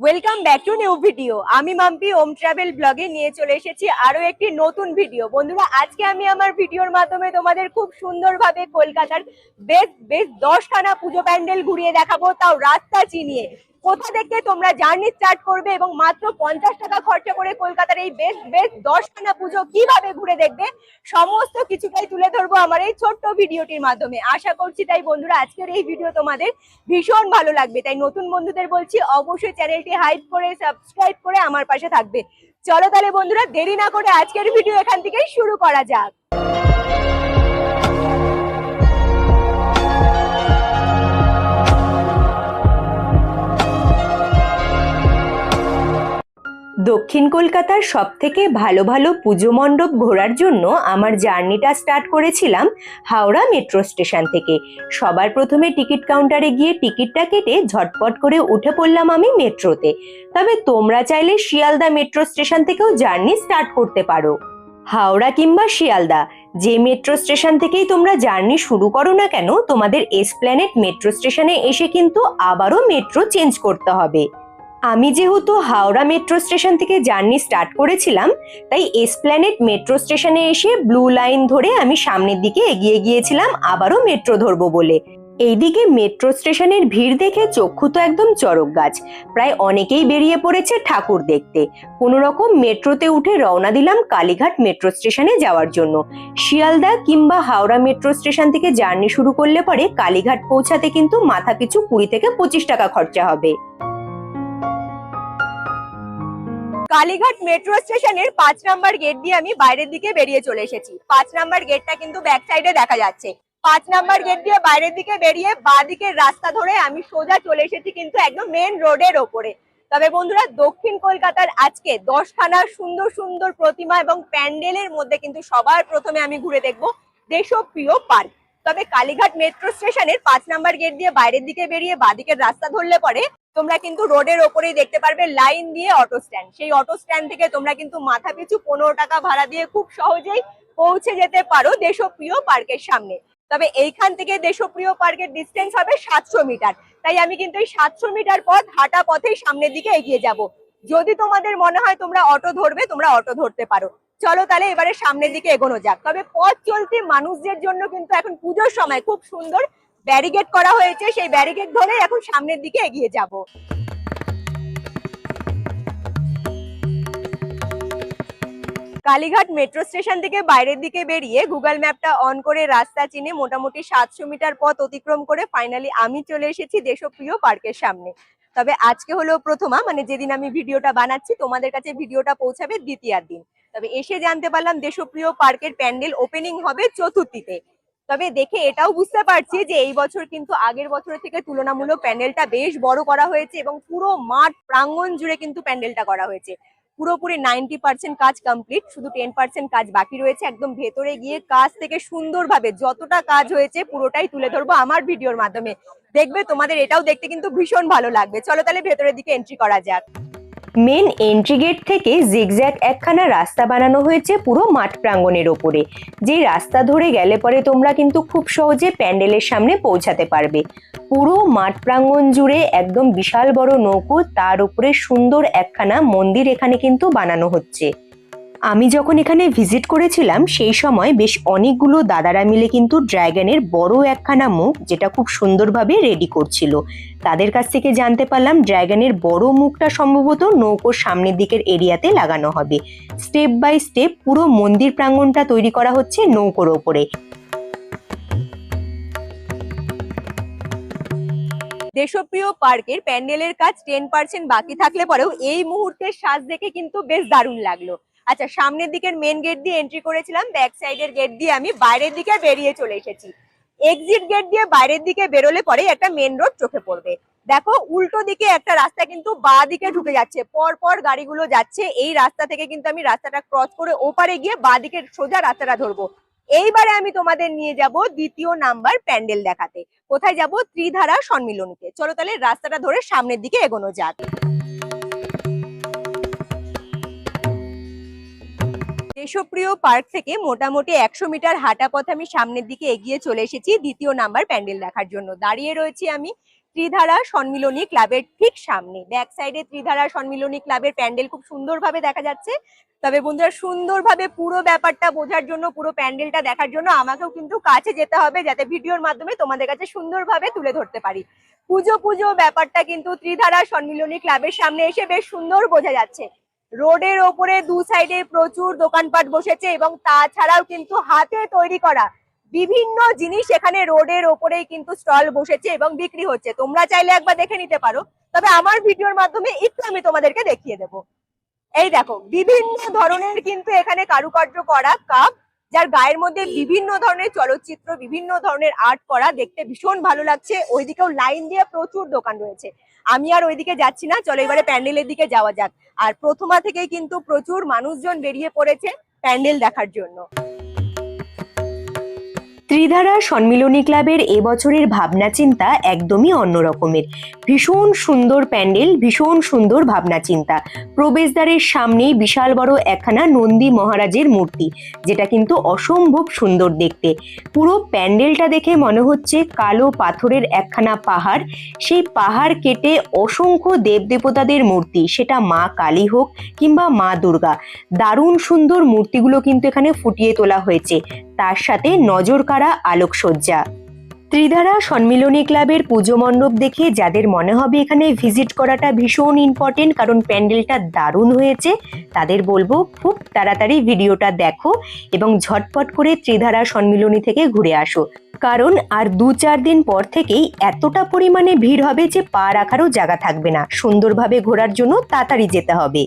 Welcome back to new video আমি মাম্পি ওম travel ব্লগে নিয়ে চলে এসেছি আরও একটি নতুন ভিডিও বন্ধুরা, আজকে আমি আমার ভিডিওর মাধ্যমে তোমাদের খুব সুন্দরভাবে কলকাতার বেশ বেশ দশখানা পুজো প্যান্ডেল ঘুরিয়ে দেখাবো, তাও রাস্তা চিনিয়ে। কোথা থেকে তোমরা জার্নি স্টার্ট করবে এবং মাত্র পঞ্চাশ টাকা খরচা করে কলকাতার এই বেশ বেশ দশখানা পুজো কীভাবে ঘুরে দেখবে, সমস্ত কিছুটাই তুলে ধরবো আমার এই ছোট্ট ভিডিওটির মাধ্যমে। আশা করছি তাই বন্ধুরা, আজকের এই ভিডিও তোমাদের ভীষণ ভালো লাগবে। তাই নতুন বন্ধুদের বলছি, অবশ্যই চ্যানেলটি হাইপ করে সাবস্ক্রাইব করে আমার পাশে থাকবে। চলো তাহলে বন্ধুরা, দেরি না করে আজকের ভিডিও এখান থেকেই শুরু করা যাক। দক্ষিণ কলকাতার সব থেকে ভালো ভালো পুজো মণ্ডপ ঘোরার জন্য আমার জার্নিটা স্টার্ট করেছিলাম হাওড়া মেট্রো স্টেশন থেকে। সবার প্রথমে টিকিট কাউন্টারে গিয়ে টিকিটটা কেটে ঝটপট করে উঠে পড়লাম আমি মেট্রোতে। তবে তোমরা চাইলে শিয়ালদা মেট্রো স্টেশন থেকেও জার্নি স্টার্ট করতে পারো। হাওড়া কিংবা শিয়ালদা, যে মেট্রো স্টেশন থেকেই তোমরা জার্নি শুরু করো না কেন, তোমাদের এসপ্ল্যানেট মেট্রো স্টেশনে এসে কিন্তু আবারও মেট্রো চেঞ্জ করতে হবে। আমি যেহেতু হাওড়া মেট্রো স্টেশন থেকে জার্নি স্টার্ট করেছিলাম, তাই এসপ্ল্যানেট মেট্রো স্টেশনে এসে ব্লু লাইন ধরে আমি সামনের দিকে এগিয়ে গিয়েছিলাম, আবারও মেট্রো ধরবো বলে। এইদিকে মেট্রো স্টেশনের ভিড় দেখে চক্ষু তো একদম চরক গাছ। প্রায় অনেকেই বেরিয়ে পড়েছে ঠাকুর দেখতে। কোনো রকম মেট্রোতে উঠে রওনা দিলাম কালীঘাট মেট্রো স্টেশনে যাওয়ার জন্য। শিয়ালদা কিংবা হাওড়া মেট্রো স্টেশন থেকে জার্নি শুরু করলে পরে কালীঘাট পৌঁছাতে কিন্তু মাথা পিছু কুড়ি থেকে পঁচিশ টাকা খরচা হবে। কালীঘাট মেট্রো স্টেশনের পাঁচ নাম্বার গেট দিয়ে আমি বাইরের দিকে বেরিয়ে চলে এসেছি। পাঁচ নাম্বার গেটটা কিন্তু ব্যাক সাইডে দেখা যাচ্ছে। পাঁচ নাম্বার গেট দিয়ে বাইরের দিকে বেরিয়ে বাঁ দিকের রাস্তা ধরে আমি সোজা চলে এসেছি কিন্তু একদম মেন রোডের ওপরে। তবে বন্ধুরা, দক্ষিণ কলকাতার আজকে দশখানা সুন্দর সুন্দর প্রতিমা এবং প্যান্ডেলের মধ্যে কিন্তু সবার প্রথমে আমি ঘুরে দেখব দেশপ্রিয় পার্ক। তবে কালীঘাট মেট্রো স্টেশনের পাঁচ নাম্বার গেট দিয়ে বাইরের দিকে বেরিয়ে বাঁদিকের রাস্তা ধরলে পরে তোমরা কিন্তু রোডের ওপরেই দেখতে পারবে লাইন দিয়ে অটো স্ট্যান্ড। সেই অটো স্ট্যান্ড থেকে তোমরা কিন্তু মাথা পিছু পনেরো টাকা ভাড়া দিয়ে খুব সহজেই পৌঁছে যেতে পারো দেশপ্রিয় পার্কের সামনে। তবে এইখান থেকে দেশপ্রিয় পার্কের ডিস্টেন্স হবে সাতশো মিটার। তাই আমি কিন্তু এই সাতশো মিটার পথ হাঁটা পথেই সামনের দিকে এগিয়ে যাব। যদি তোমাদের মনে হয় তোমরা অটো ধরবে, তোমরা অটো ধরতে পারো। চলো তাহলে এবারে সামনের দিকে এগোনো যাক। তবে পথ চলতি মানুষদের জন্য কিন্তু এখন পুজোর সময় খুব সুন্দর ব্যারিকেড করা হয়েছে, সেই ব্যারিকেড ধরে এখন সামনের দিকে এগিয়ে যাব। কালীঘাট মেট্রো স্টেশন থেকে বাইরের দিকে বেরিয়ে গুগল ম্যাপটা অন করে রাস্তা চিনে মোটামুটি সাতশো মিটার পথ অতিক্রম করে ফাইনালি আমি চলে এসেছি দেশপ্রিয় পার্কের সামনে। তবে আজকে হলো প্রথমা মানে যেদিন আমি ভিডিওটা বানাচ্ছি, তোমাদের কাছে ভিডিওটা পৌঁছাবে দ্বিতীয়ার দিন। তবে এসে জানতে পারলাম দেশপ্রিয় পার্কের প্যান্ডেল ওপেনিং হবে চতুর্থীতে। তবে দেখে এটাও বুঝতে পারছি যে এই বছর কিন্তু আগের বছরের থেকে তুলনামূলক প্যান্ডেলটা বেশ বড় করা হয়েছে এবং পুরো মাঠ প্রাঙ্গণ জুড়ে কিন্তু প্যান্ডেলটা করা হয়েছে। পুরোপুরি নাইনটি পার্সেন্ট কাজ কমপ্লিট, শুধু টেন পার্সেন্ট কাজ বাকি রয়েছে। একদম ভেতরে গিয়ে কাজ থেকে সুন্দরভাবে যতটা কাজ হয়েছে পুরোটাই তুলে ধরবো আমার ভিডিওর মাধ্যমে। দেখবে তোমাদের এটাও দেখতে কিন্তু ভীষণ ভালো লাগবে। চলো তাহলে ভেতরের দিকে এন্ট্রি করা যাক। মেন এন্ট্রি গেট থেকে জিগজ্যাগ একখানা রাস্তা বানানো হয়েছে পুরো মাঠ প্রাঙ্গণের ওপরে। যে রাস্তা ধরে গেলে পরে তোমরা কিন্তু খুব সহজে প্যান্ডেলের সামনে পৌঁছাতে পারবে। পুরো মাঠ প্রাঙ্গণ জুড়ে একদম বিশাল বড় নৌকো, তার উপরে সুন্দর একখানা মন্দির এখানে কিন্তু বানানো হচ্ছে। আমি যখন এখানে ভিজিট করেছিলাম, সেই সময় বেশ অনেকগুলো দাদারা মিলে কিন্তু ড্রাগনের বড় একখানা মুখ, যেটা খুব সুন্দরভাবে রেডি করছিল। তাদের কাছ থেকে জানতে পারলাম, ড্রাগনের বড় মুখটা সম্ভবত নৌকোর সামনের দিকের এরিয়াতে লাগানো হবে। স্টেপ বাই স্টেপ পুরো মন্দির প্রাঙ্গণটা তৈরি করা হচ্ছে নৌকোর ওপরে। দেশপ্রিয় পার্কের প্যান্ডেলের কাজ টেন পার্সেন্ট বাকি থাকলে পরেও এই মুহূর্তের সাজ দেখে কিন্তু বেশ দারুণ লাগল। আচ্ছা সামনের দিকের মেন গেট দিয়ে এন্ট্রি করেছিলাম ব্যাক সাইডের গেট দিয়ে আমি বাইরের দিকে বেরিয়ে চলে এসেছি। এক্সিট গেট দিয়ে বাইরের দিকে বেরোলে পরে একটা মেন রোড চোখে পড়বে। দেখো, উল্টো দিকে একটা রাস্তা কিন্তু বাঁ দিকে ঢুকে যাচ্ছে। পর পর গাড়িগুলো যাচ্ছে, এই রাস্তা থেকে কিন্তু আমি রাস্তাটা ক্রস করে ওপারে গিয়ে বাঁ দিকের সোজা রাস্তাটা ধরবো। এইবারে আমি তোমাদের নিয়ে যাব দ্বিতীয় নাম্বার প্যান্ডেল দেখাতে। কোথায় যাব? ত্রিধারা সম্মিলনীতে চলো তাহলে রাস্তাটা ধরে সামনের দিকে এগোনো যাক। দেশপ্রিয় পার্ক থেকে মোটামুটি একশো মিটার হাঁটা পথে আমি সামনের দিকে এগিয়ে চলে এসেছি দ্বিতীয় নাম্বার প্যান্ডেল দেখার জন্য। দাঁড়িয়ে রয়েছি আমি ত্রিধারা সম্মিলনী ক্লাবের ঠিক সামনে। ব্যাক সাইডে ত্রিধারা সম্মিলনী ক্লাবের প্যান্ডেল খুব সুন্দরভাবে দেখা যাচ্ছে। তবে বন্ধুরা, সুন্দরভাবে পুরো ব্যাপারটা বোঝার জন্য, পুরো প্যান্ডেলটা দেখার জন্য আমাকেও কিন্তু কাছে যেতে হবে, যাতে ভিডিওর মাধ্যমে তোমাদের কাছে সুন্দরভাবে তুলে ধরতে পারি। পুজো পুজো ব্যাপারটা কিন্তু ত্রিধারা সম্মিলনী ক্লাবের সামনে এসে বেশ সুন্দর বোঝা যাচ্ছে। রোডের ওপরে দু সাইডে প্রচুর দোকানপাট বসেছে এবং তাছাড়াও কিন্তু হাতে তৈরি করা বিভিন্ন জিনিস এখানে রোডের ওপরেই কিন্তু স্টল বসেছে এবং বিক্রি হচ্ছে। তোমরা চাইলে একবার দেখে নিতে পারো। তবে আমার ভিডিওর মাধ্যমে একটু আমি তোমাদেরকে দেখিয়ে দেব। এই দেখো, বিভিন্ন ধরনের কিন্তু এখানে কারুকার্য করা কাপ, যার গায়ের মধ্যে বিভিন্ন ধরনের চলচ্চিত্র, বিভিন্ন ধরনের আর্ট করা দেখতে ভীষণ ভালো লাগছে। ওইদিকেও লাইন দিয়ে প্রচুর দোকান রয়েছে। আমি আর ওইদিকে যাচ্ছি না চলো এবারে প্যান্ডেলের দিকে যাওয়া যাক। আর প্রথমা থেকেই কিন্তু প্রচুর মানুষজন বেরিয়ে পড়েছে প্যান্ডেল দেখার জন্য। ত্রিধারা সম্মিলনী ক্লাবের এবছরের ভাবনা চিন্তা একদমই অন্য রকমের। ভীষণ সুন্দর প্যান্ডেল, ভীষণ সুন্দর ভাবনা চিন্তা। প্রবেশদ্বারের সামনেই বিশাল বড় একখানা নন্দী মহারাজের মূর্তি, যেটা কিন্তু অসম্ভব সুন্দর দেখতে। পুরো প্যান্ডেলটা দেখে মনে হচ্ছে কালো পাথরের একখানা পাহাড়। সেই পাহাড় কেটে অসংখ্য দেবদেবতাদের মূর্তি, সেটা মা কালী হোক কিংবা মা দুর্গা। দারুণ সুন্দর মূর্তিগুলো কিন্তু এখানে ফুটিয়ে তোলা হয়েছে। তার সাথে নজর কাড়া আলোকসজ্জা। ত্রিধারা সম্মিলনী ক্লাবের পুজো মণ্ডপ দেখে যাদের মনে হবে এখানে ভিজিট করাটা ভীষণ ইম্পর্টেন্ট কারণ প্যান্ডেলটা দারুণ হয়েছে, তাদের বলব খুব তাড়াতাড়ি ভিডিওটা দেখো এবং ঝটপট করে ত্রিধারা সম্মিলনী থেকে ঘুরে আসো। কারণ আর দু চার দিন পর থেকেই এতটা পরিমাণে ভিড় হবে যে পা রাখারও জায়গা থাকবে না। সুন্দরভাবে ঘোরার জন্য তাড়াতাড়ি যেতে হবে।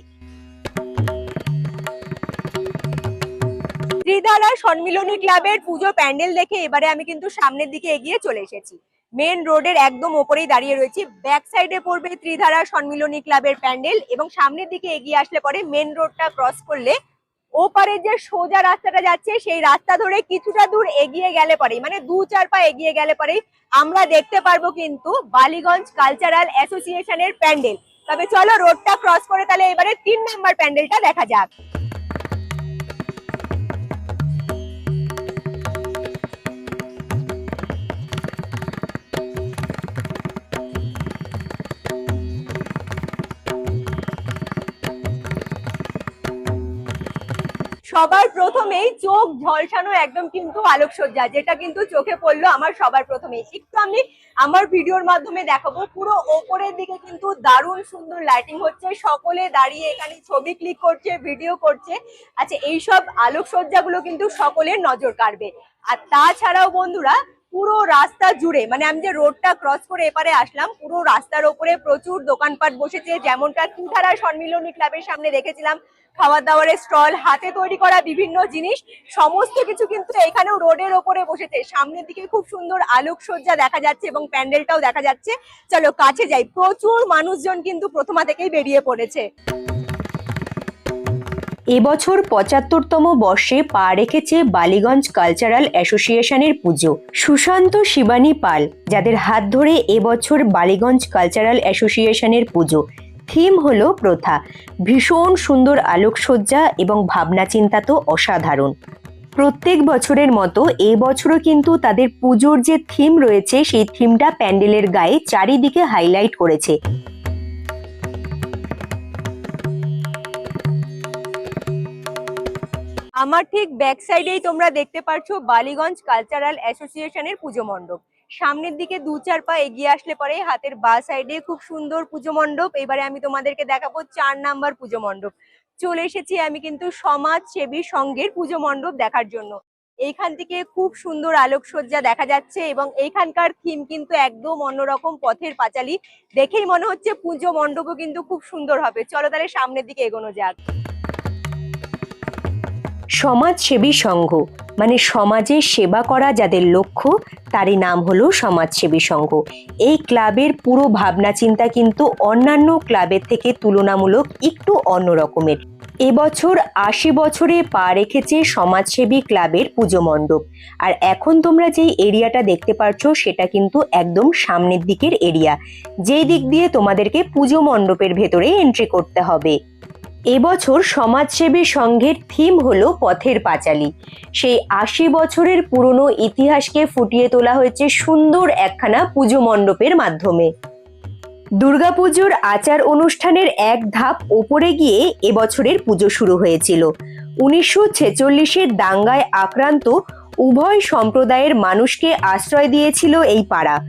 ত্রিধারা সম্মিলনী ক্লাবের পুজো প্যান্ডেল দেখে এবারে আমি কিন্তু সামনের দিকে এগিয়ে চলে এসেছি। মেন রোডের একদম ওপরেই দাঁড়িয়ে রয়েছি। ব্যাক সাইডে পড়বে ত্রিধারা সম্মিলনী ক্লাবের প্যান্ডেল এবং সামনের দিকে এগিয়ে আসলে পরে মেন রোডটা ক্রস করলে ওপারে যে সোজা রাস্তাটা যাচ্ছে, সেই রাস্তা ধরে কিছুটা দূর এগিয়ে গেলে পরে মানে দু চার পা এগিয়ে গেলে পরেই আমরা দেখতে পারব কিন্তু বালিগঞ্জ কালচারাল অ্যাসোসিয়েশনের প্যান্ডেল। তবে চলো রোডটা ক্রস করে তাহলে এবারে তিন নাম্বার প্যান্ডেলটা দেখা যাক। সবার প্রথমেই চোখ ঝলসানো একদম কিন্তু আলোকসজ্জা, যেটা কিন্তু চোখে পড়ল আমার সবার প্রথমেই। একটু আমি আমার ভিডিওর মাধ্যমে দেখাবো, পুরো ওপরের দিকে কিন্তু দারুণ সুন্দর লাইটিং হচ্ছে, সকলে দাঁড়িয়ে এখানে ছবি ক্লিক করছে ভিডিও করছে। আচ্ছা এইসব আলোকসজ্জাগুলো কিন্তু সকলের নজর কাড়বে। আর তাছাড়াও বন্ধুরা, পুরো রাস্তা জুড়ে মানে আমি যে রোডটা ক্রস করে এপারে আসলাম, পুরো রাস্তার ওপরে প্রচুর দোকানপাট বসেছে। যেমনটা তিনধারা সম্মিলনী ক্লাবের সামনে দেখেছিলাম খাবার দাবারের স্টল, হাতে তৈরি করা বিভিন্ন জিনিস, সমস্ত কিছু কিন্তু এখানেও রোডের ওপরে বসেছে। সামনের দিকে খুব সুন্দর আলোকসজ্জা দেখা যাচ্ছে এবং প্যান্ডেলটাও দেখা যাচ্ছে। চলো কাছে যাই। প্রচুর মানুষজন কিন্তু প্রথমা থেকেই বেরিয়ে পড়েছে। এবছর পঁচাত্তরতম বর্ষে পা রেখেছে বালিগঞ্জ কালচারাল অ্যাসোসিয়েশনের পুজো। সুশান্ত শিবানী পাল, যাদের হাত ধরে এবছর বালিগঞ্জ কালচারাল অ্যাসোসিয়েশনের পুজো। থিম হলো প্রথা। ভীষণ সুন্দর আলোকসজ্জা এবং ভাবনা চিন্তা তো অসাধারণ। প্রত্যেক বছরের মতো এবছরও কিন্তু তাদের পুজোর যে থিম রয়েছে, সেই থিমটা প্যান্ডেলের গায়ে চারিদিকে হাইলাইট করেছে। আমার ঠিক ব্যাক সাইডেই তোমরা দেখতে পারছ বালিগঞ্জ কালচারাল অ্যাসোসিয়েশনের পুজো মণ্ডপ। সামনের দিকে দু চার পা এগিয়ে আসলে পরে হাতের বা সাইডে খুব সুন্দর পুজো মণ্ডপ। এবারে আমি তোমাদেরকে দেখাবো চার নাম্বার পুজো মণ্ডপ। চলে এসেছি আমি কিন্তু সমাজ সেবী সংঘের পুজো মণ্ডপ দেখার জন্য। এইখান থেকে খুব সুন্দর আলোকসজ্জা দেখা যাচ্ছে এবং এইখানকার থিম কিন্তু একদম অন্যরকম পথের পাঁচালী। দেখেই মনে হচ্ছে পুজো মণ্ডপও কিন্তু খুব সুন্দর হবে। চলো তাহলে সামনের দিকে এগোনো যাক। সমাজসেবী সংঘ। মানে সমাজে সেবা করা যাদের লক্ষ্য, তারই নাম হলো সমাজসেবী সংঘ। এই ক্লাবের পুরো ভাবনা চিন্তা কিন্তু অন্যান্য ক্লাবের থেকে তুলনামূলক একটু অন্য রকমের। এবছর আশি বছরে পা রেখেছে সমাজসেবী ক্লাবের পুজো মণ্ডপ। আর এখন তোমরা যেই এরিয়াটা দেখতে পাচ্ছ সেটা কিন্তু একদম সামনের দিকের এরিয়া। যেই দিক দিয়ে তোমাদেরকে পুজো মণ্ডপের ভেতরে এন্ট্রি করতে হবে। এবছর সমাজসেবী সংঘের থিম হলো পথের পাঁচালী। সেই আশি বছরের পুরনো ইতিহাসকে ফুটিয়ে তোলা হয়েছে সুন্দর একখানা পুজো মণ্ডপের মাধ্যমে। দুর্গাপুজোর আচার অনুষ্ঠানের এক ধাপ ওপরে গিয়ে এবছরের পুজো শুরু হয়েছিল। উনিশশো ছেচল্লিশের দাঙ্গায় আক্রান্ত উভয় সম্প্রদায়ের মানুষকে আশ্রয় দিয়েছিল এই পাড়া।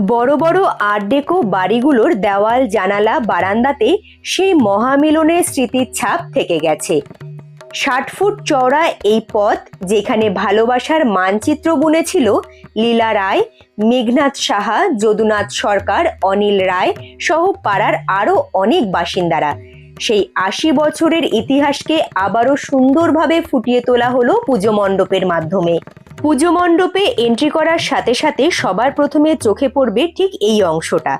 বড় বড় আর্ট ডেকো বাড়িগুলোর দেওয়াল, জানালা, বারান্দাতে সেই মহামিলনের স্মৃতির ছাপ থেকে গেছে। ষাট ফুট চওড়া এই পথ, যেখানে ভালোবাসার মানচিত্র বুনেছিল লীলা রায়, মেঘনাথ সাহা, যদুনাথ সরকার, অনিল রায় সহ পাড়ার আরও অনেক বাসিন্দারা। সেই আশি বছরের ইতিহাসকে আবারও সুন্দরভাবে ফুটিয়ে তোলা হলো পুজো মণ্ডপের মাধ্যমে। পুজো মণ্ডপে এন্ট্রি করার সাথে সাথে সবার প্রথমে চোখে পড়বে ঠিক এই অংশটা,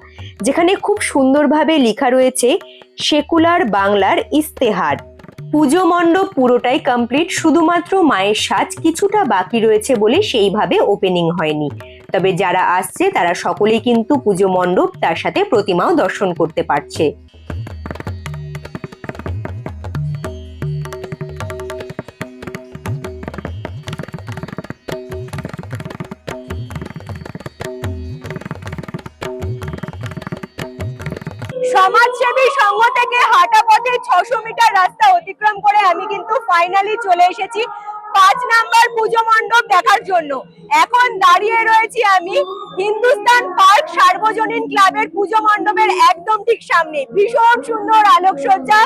যেখানে খুব সুন্দরভাবে লেখা রয়েছে, সেকুলার বাংলার ইস্তেহার। পুজো মণ্ডপ পুরোটাই কমপ্লিট শুধুমাত্র মায়ের সাজ কিছুটা বাকি রয়েছে বলে সেইভাবে ওপেনিং হয়নি। তবে যারা আসছে, তারা সকলেই কিন্তু পুজো মণ্ডপ তার সাথে প্রতিমাও দর্শন করতে পারছে। সমাজসেবী সংঘ থেকে হাঁটা পথে ছশো মিটার রাস্তা অতিক্রম করে আমি কিন্তু ফাইনালি চলে এসেছি পাঁচ নাম্বার পুজো মণ্ডপ দেখার জন্য। এখন দাঁড়িয়ে রয়েছি আমি হিন্দুস্তান পার্ক সার্বজনীন ক্লাবের পুজো মণ্ডপের একদম ঠিক সামনে। ভীষণ সুন্দর আলোকসজ্জা।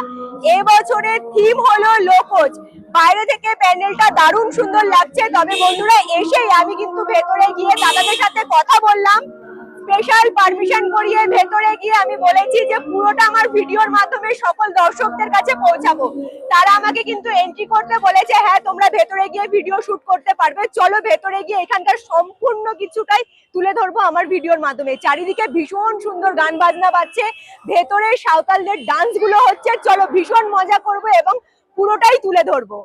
এবছরের থিম হলো লোকজ। বাইরে থেকে প্যান্ডেলটা দারুণ সুন্দর লাগছে। তবে বন্ধুরা, এসেই আমি কিন্তু ভেতরে গিয়ে দাদাদের সাথে কথা বললাম। স্পেশাল পারমিশন করিয়ে ভেতরে গিয়ে আমি বলেছি যে পুরোটা আমার ভিডিওর মাধ্যমে সকল দর্শকদের কাছে পৌঁছাবো। তারা আমাকে কিন্তু এন্ট্রি করতে বলেছে হ্যাঁ তোমরা ভেতরে গিয়ে ভিডিও শুট করতে পারবে। চলো ভেতরে গিয়ে এখানকার সম্পূর্ণ কিছুটাই তুলে ধরবো আমার ভিডিওর মাধ্যমে। চারিদিকে ভীষণ সুন্দর গান বাজনা বাজছে। ভেতরে সাঁওতালদের ডান্সগুলো হচ্ছে, চলো ভীষণ মজা করব এবং পুরোটাই তুলে ধরবো।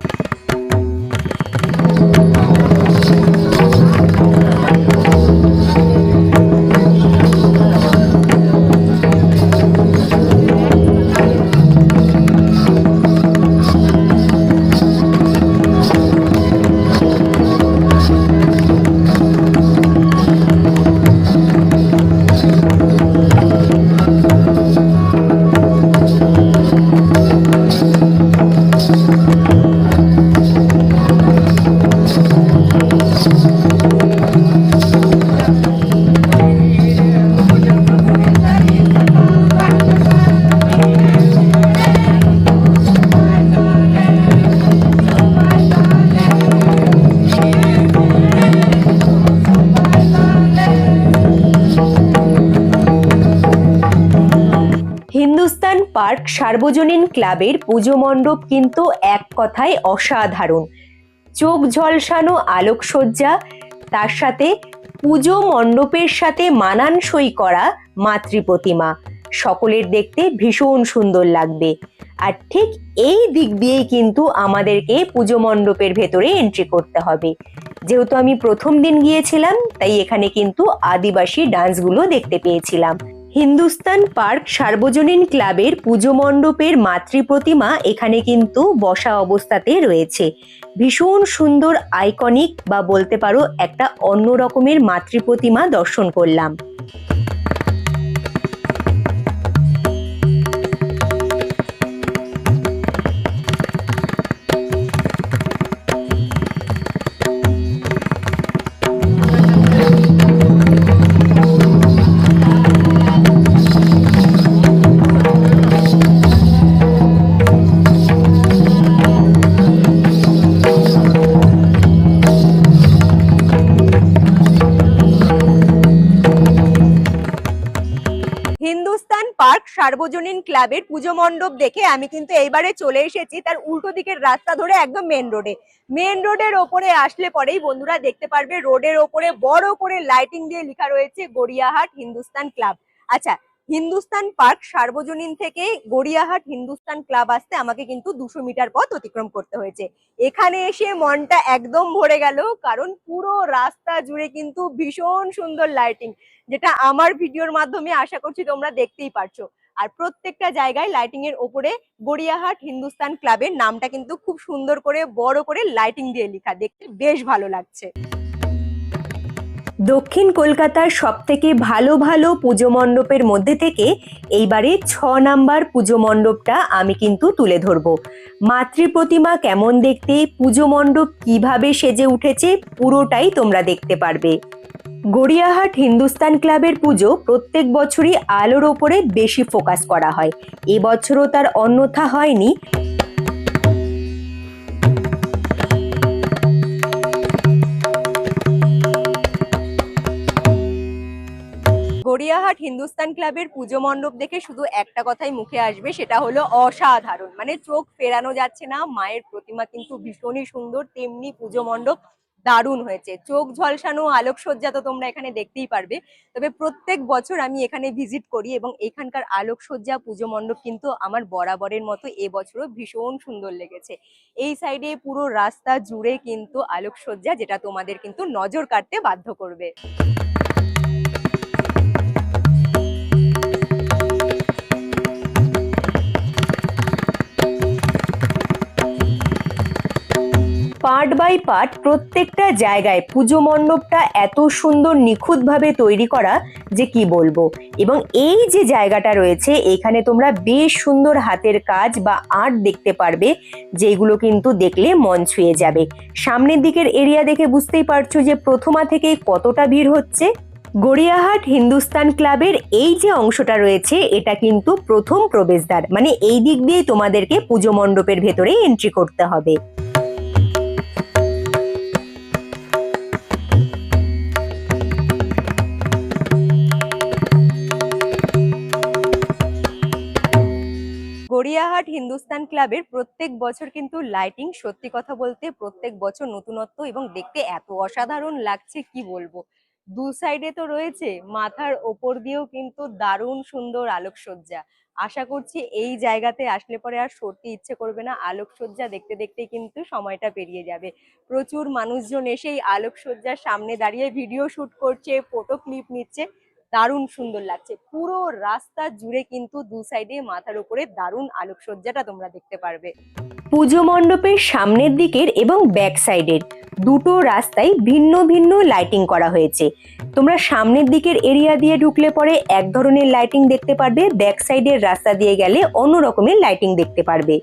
হিন্দুস্তান পার্ক সার্বজনীন ক্লাবের পুজো মণ্ডপ কিন্তু এক কথায় অসাধারণ। চোখ ঝলসানো আলোকসজ্জা, তার সাথে পুজো মণ্ডপের সাথে মানানসই করা মাতৃ প্রতিমা সকলের দেখতে ভীষণ সুন্দর লাগবে। আর ঠিক এই দিক দিয়েই কিন্তু আমাদেরকে পুজো মণ্ডপের ভেতরে এন্ট্রি করতে হবে। যেহেতু আমি প্রথম দিন গিয়েছিলাম, তাই এখানে কিন্তু আদিবাসী ডান্সগুলো দেখতে পেয়েছিলাম। হিন্দুস্তান পার্ক সার্বজনীন ক্লাবের পুজো মণ্ডপের মাতৃ প্রতিমা এখানে কিন্তু বসা অবস্থাতে রয়েছে। ভীষণ সুন্দর আইকনিক বা বলতে পারো একটা অন্য রকমের মাতৃ প্রতিমা দর্শন করলাম। সার্বজনীন ক্লাবের পুজো মণ্ডপ দেখে আমি কিন্তু এইবারে চলে এসেছি তার উল্টো দিকের রাস্তা ধরে একদম মেন রোডে মেন রোডের ওপরে আসলে পরেই বন্ধুরা দেখতে পারবে রোডের ওপরে বড় করে লাইটিং দিয়ে লেখা রয়েছে গড়িয়াহাট হিন্দুস্তান ক্লাব। আচ্ছা হিন্দুস্তান পার্ক সার্বজনীন থেকে গড়িয়াহাট হিন্দুস্তান ক্লাব আসতে আমাকে কিন্তু দুশো মিটার পথ অতিক্রম করতে হয়েছে। এখানে এসে মনটা একদম ভরে গেল, কারণ পুরো রাস্তা জুড়ে কিন্তু ভীষণ সুন্দর লাইটিং যেটা আমার ভিডিওর মাধ্যমে আশা করছি তোমরা দেখতেই পারছ। আর প্রত্যেকটা জায়গায় লাইটিং এর ওপরে গড়িয়াহাট হিন্দুস্তান ক্লাবের নামটা কিন্তু খুব সুন্দর করে, বড় করে লাইটিং দিয়ে লেখা। দেখতে বেশ ভালো লাগছে। দক্ষিণ কলকাতার সব থেকে ভালো ভালো পুজো মণ্ডপের মধ্যে থেকে এইবারে ছ নাম্বার পুজো মণ্ডপটা আমি কিন্তু তুলে ধরবো। মাতৃ প্রতিমা কেমন দেখতে, পুজো মণ্ডপ কীভাবে সেজে উঠেছে, পুরোটাই তোমরা দেখতে পারবে। গড়িয়াহাট হিন্দুস্তান ক্লাবের পুজো প্রত্যেক বছরই আলোর ওপরে বেশি ফোকাস করা হয়। এবছরও তার অন্যথা হয়নি। গড়িয়াহাট হিন্দুস্তান ক্লাবের পুজো মণ্ডপ দেখে শুধু একটা কথাই মুখে আসবে, সেটা হলো অসাধারণ। মানে চোখ ফেরানো যাচ্ছে না, মায়ের প্রতিমা কিন্তু ভীষণই সুন্দর, তেমনি পুজো মণ্ডপ দারুণ হয়েছে। চোখ ঝলসানো, আলোকসজ্জা তো তোমরা এখানে দেখতেই পারবে। তবে প্রত্যেক বছর আমি এখানে ভিজিট করি এবং এখানকার আলোকসজ্জা, পুজো মণ্ডপ কিন্তু আমার বরাবরের মতো এবছরও ভীষণ সুন্দর লেগেছে। এই সাইডে পুরো রাস্তা জুড়ে কিন্তু আলোকসজ্জা যেটা তোমাদের কিন্তু নজর কাটতে বাধ্য করবে। পার্ট বাই পার্ট প্রত্যেকটা জায়গায় পুজো মণ্ডপটা এত সুন্দর নিখুঁতভাবে তৈরি করা যে কি বলব? এবং এই যে জায়গাটা রয়েছে, এখানে তোমরা বেশ সুন্দর হাতের কাজ বা আর্ট দেখতে পারবে, যেগুলো কিন্তু দেখলে মন ছুঁয়ে যাবে। সামনের দিকের এরিয়া দেখে বুঝতেই পারছ যে প্রথমা থেকে কতটা ভিড় হচ্ছে। গড়িয়াহাট হিন্দুস্তান ক্লাবের এই যে অংশটা রয়েছে, এটা কিন্তু প্রথম প্রবেশদ্বার। মানে এই দিক দিয়ে তোমাদেরকে পুজো মণ্ডপের ভেতরে এন্ট্রি করতে হবে। গড়িয়াহাট হিন্দুস্তান ক্লাবের প্রত্যেক বছর কিন্তু লাইটিং সত্যি কথা বলতে প্রত্যেক বছর নতুনত্ব এবং দেখতে এত অসাধারণ লাগছে কি বলব? দু সাইডে তো রয়েছে, মাথার ওপর দিয়েও কিন্তু দারুণ সুন্দর আলোকসজ্জা। আশা করছি এই জায়গাতে আসলে পরে আর সত্যি ইচ্ছে করবে না, আলোকসজ্জা দেখতে দেখতে কিন্তু সময়টা পেরিয়ে যাবে। প্রচুর মানুষজন এসে এই আলোকসজ্জার সামনে দাঁড়িয়ে ভিডিও শুট করছে ফটো ক্লিপ নিচ্ছে। দারুণ সুন্দর লাগছে। পুরো রাস্তা জুড়ে কিন্তু দু সাইডে মাথার উপরে দারুণ আলোকসজ্জাটা তোমরা দেখতে পারবে। পুজো মণ্ডপের সামনের দিকের এবং ব্যাক সাইডের দুটো রাস্তায় ভিন্ন ভিন্ন লাইটিং করা হয়েছে। তোমরা সামনের দিকের এরিয়া দিয়ে ঢুকলে পরে এক ধরনের লাইটিং দেখতে পারবে ব্যাক সাইডের রাস্তা দিয়ে গেলে অন্য রকমের লাইটিং দেখতে পারবে।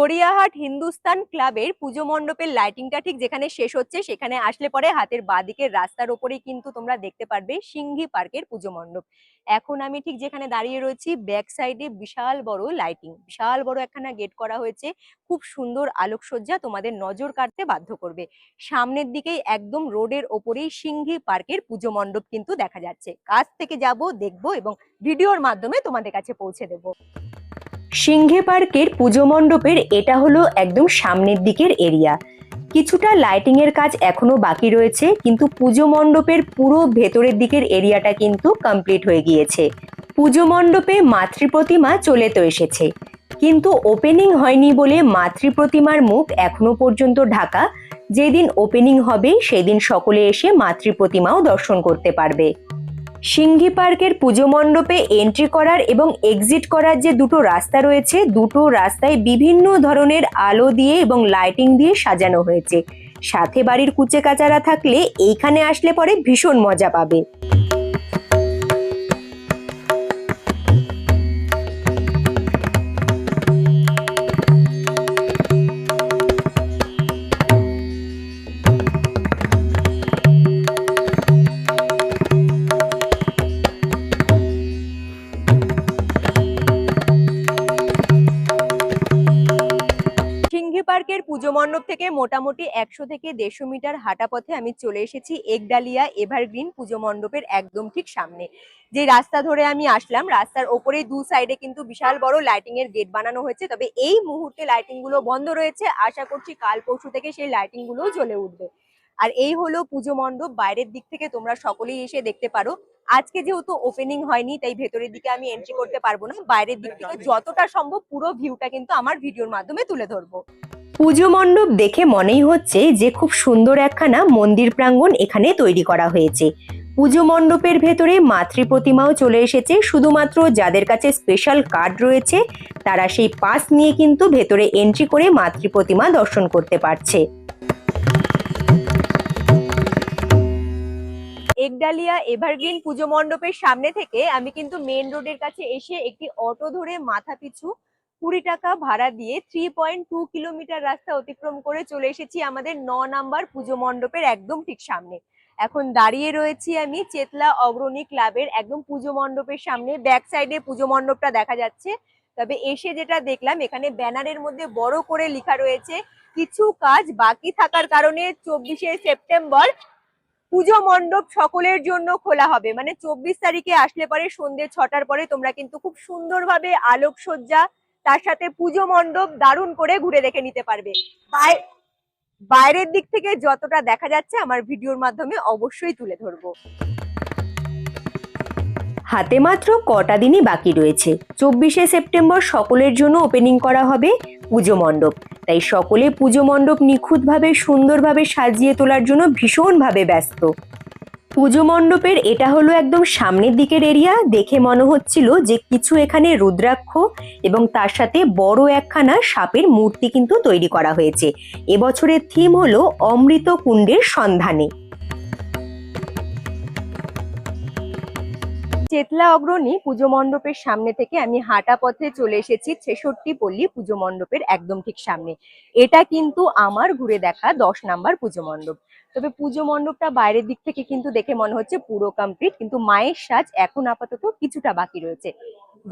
গড়িয়াহাট হিন্দুস্তান ক্লাবের পুজো মণ্ডপের লাইটিংটা ঠিক যেখানে শেষ হচ্ছে, সেখানে আসলে পরে হাতের বাঁদিকের রাস্তার ওপরেই কিন্তু তোমরা দেখতে পারবে সিংহি পার্কের পুজো মণ্ডপ। এখন আমি ঠিক যেখানে দাঁড়িয়ে রয়েছি ব্যাক সাইডে বিশাল বড় লাইটিং বিশাল বড় একখানা গেট করা হয়েছে। খুব সুন্দর আলোকসজ্জা তোমাদের নজর কাটতে বাধ্য করবে। সামনের দিকেই একদম রোডের ওপরেই সিংহি পার্কের পুজো মণ্ডপ কিন্তু দেখা যাচ্ছে। কাছ থেকে যাব, দেখব এবং ভিডিওর মাধ্যমে তোমাদের কাছে পৌঁছে দেবো। সিংহে পার্কের পুজো মণ্ডপের এটা হলো একদম সামনের দিকের এরিয়া। কিছুটা লাইটিং এর কাজ এখনও বাকি রয়েছে, কিন্তু পুজো মণ্ডপের পুরো ভেতরের দিকের এরিয়াটা কিন্তু কমপ্লিট হয়ে গিয়েছে। পুজো মণ্ডপে মাতৃ প্রতিমা চলে তো এসেছে। কিন্তু ওপেনিং হয়নি বলে মাতৃ প্রতিমার মুখ এখনও পর্যন্ত ঢাকা। যেদিন ওপেনিং হবে, সেদিন সকলে এসে মাতৃ প্রতিমাও দর্শন করতে পারবে। সিংহি পার্কের পুজো মণ্ডপে এন্ট্রি করার এবং এক্সিট করার যে দুটো রাস্তা রয়েছে, দুটো রাস্তায় বিভিন্ন ধরনের আলো দিয়ে এবং লাইটিং দিয়ে সাজানো হয়েছে। সাথে বাড়ির কুচে কাচারা থাকলে এইখানে আসলে পরে ভীষণ মজা পাবে। পার্কের পুজো মণ্ডপ থেকে মোটামুটি একশো থেকে দেড়শো মিটার হাঁটা পথে আমি চলে এসেছি একডালিয়া এভারগ্রিন পুজো মণ্ডপের একদম ঠিক সামনে। যে রাস্তা ধরে আমি আসলাম, রাস্তার ওপরে দু সাইডে কিন্তু বিশাল বড় লাইটিং এর গেট বানানো হয়েছে। তবে এই মুহূর্তে লাইটিংগুলো বন্ধ রয়েছে। আশা করছি কাল পরশু থেকে সেই লাইটিংগুলো জ্বলে উঠবে। আর এই হলো পুজো মণ্ডপ। বাইরের দিক থেকে তোমরা সকলেই এসে দেখতে পারো। আজকে যেহেতু ওপেনিং হয়নি, তাই ভেতরের দিকে আমি এন্ট্রি করতে পারব না। বাইরের দিক থেকে যতটা সম্ভব পুরো ভিউটা কিন্তু আমার ভিডিওর মাধ্যমে তুলে ধরবো। পুজো মণ্ডপ দেখে মনেই হচ্ছে যে খুব সুন্দর একখানা মন্দির প্রাঙ্গণ এখানে তৈরি করা হয়েছে। পুজো মণ্ডপের ভেতরে মাতৃ প্রতিমাও চলে এসেছে, শুধুমাত্র যাদের কাছে স্পেশাল কার্ড রয়েছে, তারা সেই পাস নিয়ে কিন্তু ভেতরে এন্ট্রি করে মাতৃ প্রতিমা দর্শন করতে পারছে। একডালিয়া এভারগ্রিন পুজো মণ্ডপের সামনে থেকে আমি কিন্তু মেন রোডের কাছে এসে একটি অটো ধরে মাথা পিছু কুড়ি টাকা ভাড়া দিয়ে থ্রি পয়েন্ট টু কিলোমিটার রাস্তা অতিক্রম করে চলে এসেছি আমাদের ন নাম্বার পুজো মণ্ডপের একদম ঠিক সামনে। এখন দাঁড়িয়ে রয়েছি আমি চেতলা অগ্রণী ক্লাবের একদম পুজো মণ্ডপের সামনে। ব্যাক সাইডে পুজো মণ্ডপটা দেখা যাচ্ছে। তবে এসে যেটা দেখলাম, এখানে ব্যানারের মধ্যে বড় করে লেখা রয়েছে, কিছু কাজ বাকি থাকার কারণে চব্বিশে সেপ্টেম্বর পুজো মণ্ডপ সকলের জন্য খোলা হবে। মানে চব্বিশ তারিখে আসলে পরে সন্ধ্যে ছটার পরে তোমরা কিন্তু খুব সুন্দরভাবে আলোকসজ্জা তার সাথে পুজো মণ্ডপ দারুণ করে ঘুরে দেখে নিতে পারবে। বাইরের দিক থেকে যতটা দেখা যাচ্ছে আমার ভিডিওর মাধ্যমে অবশ্যই তুলে ধরবো। হাতে মাত্র কটা দিনই বাকি রয়েছে। চব্বিশে সেপ্টেম্বর সকলের জন্য ওপেনিং করা হবে পুজো মণ্ডপ। তাই সকলে পুজো মণ্ডপ নিখুঁতভাবে, সুন্দরভাবে সাজিয়ে তোলার জন্য ভীষণভাবে ব্যস্ত। পুজো মণ্ডপের এটা হলো একদম সামনের দিকের এরিয়া। দেখে মনে হচ্ছিল যে কিছু এখানে রুদ্রাক্ষ এবং তার সাথে বড় একখানা সাপের মূর্তি কিন্তু তৈরি করা হয়েছে। এবছরের থিম হলো অমৃত কুণ্ডের সন্ধানে। চেতলা অগ্রণী পুজো মণ্ডপের সামনে থেকে আমি হাঁটা পথে চলে এসেছি ছেষট্টি পল্লী পুজো মণ্ডপের একদম ঠিক সামনে। এটা কিন্তু আমার ঘুরে দেখা দশ নাম্বার পুজো মণ্ডপ। তবে পুজো মণ্ডপটা বাইরের দিক থেকে কিন্তু দেখে মনে হচ্ছে পুরো কমপ্লিট কিন্তু মায়ের সাজ এখন আপাতত কিছুটা বাকি রয়েছে।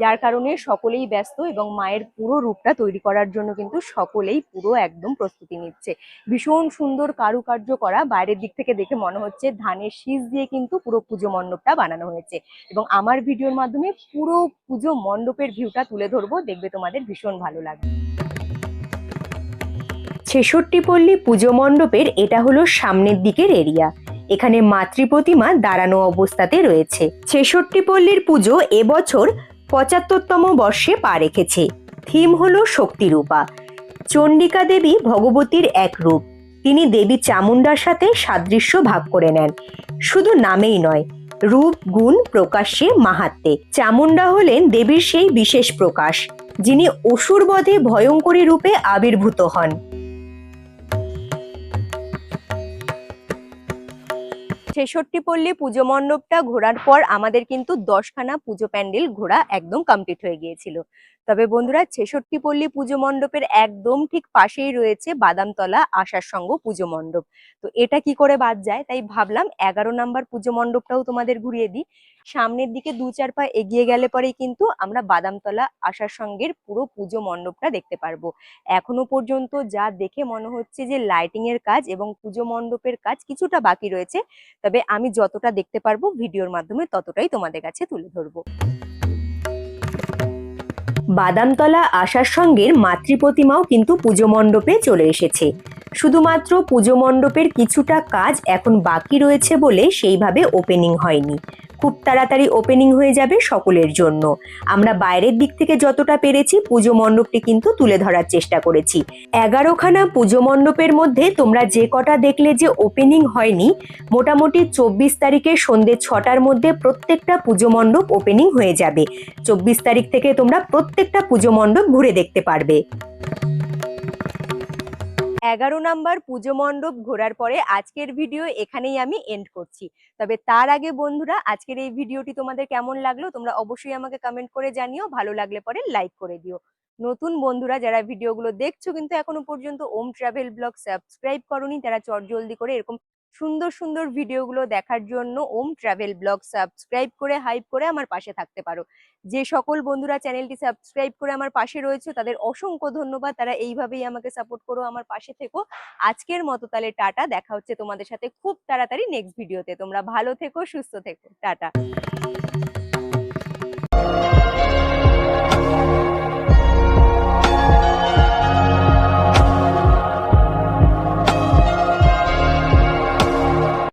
যার কারণে সকলেই ব্যস্ত এবং মায়ের পুরো রূপটা তৈরি করার জন্য কিন্তু সকলেই পুরো একদম প্রস্তুতি নিচ্ছে। ভীষণ সুন্দর কারুকার্য করা বাইরের দিক থেকে দেখে মনে হচ্ছে ধানের শীষ দিয়ে কিন্তু পুরো পুজো মণ্ডপটা বানানো হয়েছে। এবং আমার ভিডিওর মাধ্যমে পুরো পুজো মণ্ডপের ভিউটা তুলে ধরবো, দেখবে তোমাদের ভীষণ ভালো লাগবে। ছেষট্টি পল্লী পুজো মণ্ডপের এটা হলো সামনের দিকের এরিয়া। এখানে মাতৃ প্রতিমা দাঁড়ানো অবস্থাতে রয়েছে। ছেষট্টি পল্লীর পুজো এবছর পঁচাত্তরতম বর্ষে পা রেখেছে। থিম হলো শক্তিরূপা। চণ্ডিকা দেবী ভগবতীর এক রূপ। তিনি দেবী চামুন্ডার সাথে সাদৃশ্য ভাগ করে নেন। শুধু নামেই নয়, রূপ, গুণ প্রকাশ্যে মাহাত্মে। চামুন্ডা হলেন দেবীর সেই বিশেষ প্রকাশ, যিনি অসুর বধে ভয়ঙ্করী রূপে আবির্ভূত হন। ছেষট্টি পল্লী পুজো মণ্ডপটা ঘোরার পর আমাদের কিন্তু দশখানা পুজো প্যান্ডেল ঘোরা একদম কমপ্লিট হয়ে গিয়েছিল। তবে বন্ধুরা ছেষট্টি পল্লী পুজো মণ্ডপের একদম ঠিক পাশেই রয়েছে বাদামতলা আশার সঙ্গ পুজো মণ্ডপ। তো এটা কি করে বাদ যায়? তাই ভাবলাম এগারো নাম্বার পুজো মণ্ডপটাও তোমাদের ঘুরিয়ে দিই। সামনের দিকে দু চার পা এগিয়ে গেলে পরেই কিন্তু আমরা বাদামতলা আশার সঙ্গের পুরো পুজো মণ্ডপটা দেখতে পারব। এখনও পর্যন্ত যা দেখে মনে হচ্ছে যে লাইটিং এর কাজ এবং পুজো মণ্ডপের কাজ কিছুটা বাকি রয়েছে, তবে আমি যতটা দেখতে পারব ভিডিওর মাধ্যমে ততটাই তোমাদের কাছে তুলে ধরবো। বাদামতলা আসার সঙ্গের মাতৃপ্রতিমাও কিন্তু পুজো মণ্ডপে চলে এসেছে। শুধুমাত্র পুজো মণ্ডপের কিছুটা কাজ এখন বাকি রয়েছে বলে সেইভাবে ওপেনিং হয়নি। খুব তাড়াতাড়ি ওপেনিং হয়ে যাবে সকলের জন্য। আমরা বাইরের দিক থেকে যতটা পেরেছি পুজো মণ্ডপটি কিন্তু তুলে ধরার চেষ্টা করেছি। এগারোখানা পুজো মণ্ডপের মধ্যে তোমরা যে কটা দেখলে যে ওপেনিং হয়নি, মোটামুটি চব্বিশ তারিখে সন্ধ্যে ছটার মধ্যে প্রত্যেকটা পুজো মণ্ডপ ওপেনিং হয়ে যাবে। চব্বিশ তারিখ থেকে তোমরা প্রত্যেকটা পুজো মণ্ডপ ঘুরে দেখতে পারবে। এগারো নাম্বার পুজো মণ্ডপ ঘোরার পরে আজকের ভিডিও এখানেই আমি এন্ড করছি। তবে তার আগে বন্ধুরা, আজকের এই ভিডিওটি তোমাদের কেমন লাগল তোমরা অবশ্যই আমাকে কমেন্ট করে জানিও, ভালো লাগলে পরে লাইক করে দিও। নতুন বন্ধুরা যারা ভিডিওগুলো দেখছ কিন্তু এখনও পর্যন্ত ওম ট্রাভেল ব্লগ সাবস্ক্রাইব করনি, তারা চট জলদি করে এরকম সুন্দর সুন্দর ভিডিওগুলো দেখার জন্য ওম ট্রাভেল ব্লগ সাবস্ক্রাইব করে, হাইপ করে আমার পাশে থাকতে পারো। যে সকল বন্ধুরা চ্যানেলটি সাবস্ক্রাইব করে আমার পাশে রয়েছে, তাদের অসংখ্য ধন্যবাদ। তারা এইভাবেই আমাকে সাপোর্ট করো, আমার পাশে থেকো। আজকের মতো তাহলে টাটা, দেখা হচ্ছে তোমাদের সাথে খুব তাড়াতাড়ি নেক্সট ভিডিওতে। তোমরা ভালো থেকো, সুস্থ থেকো। টাটা।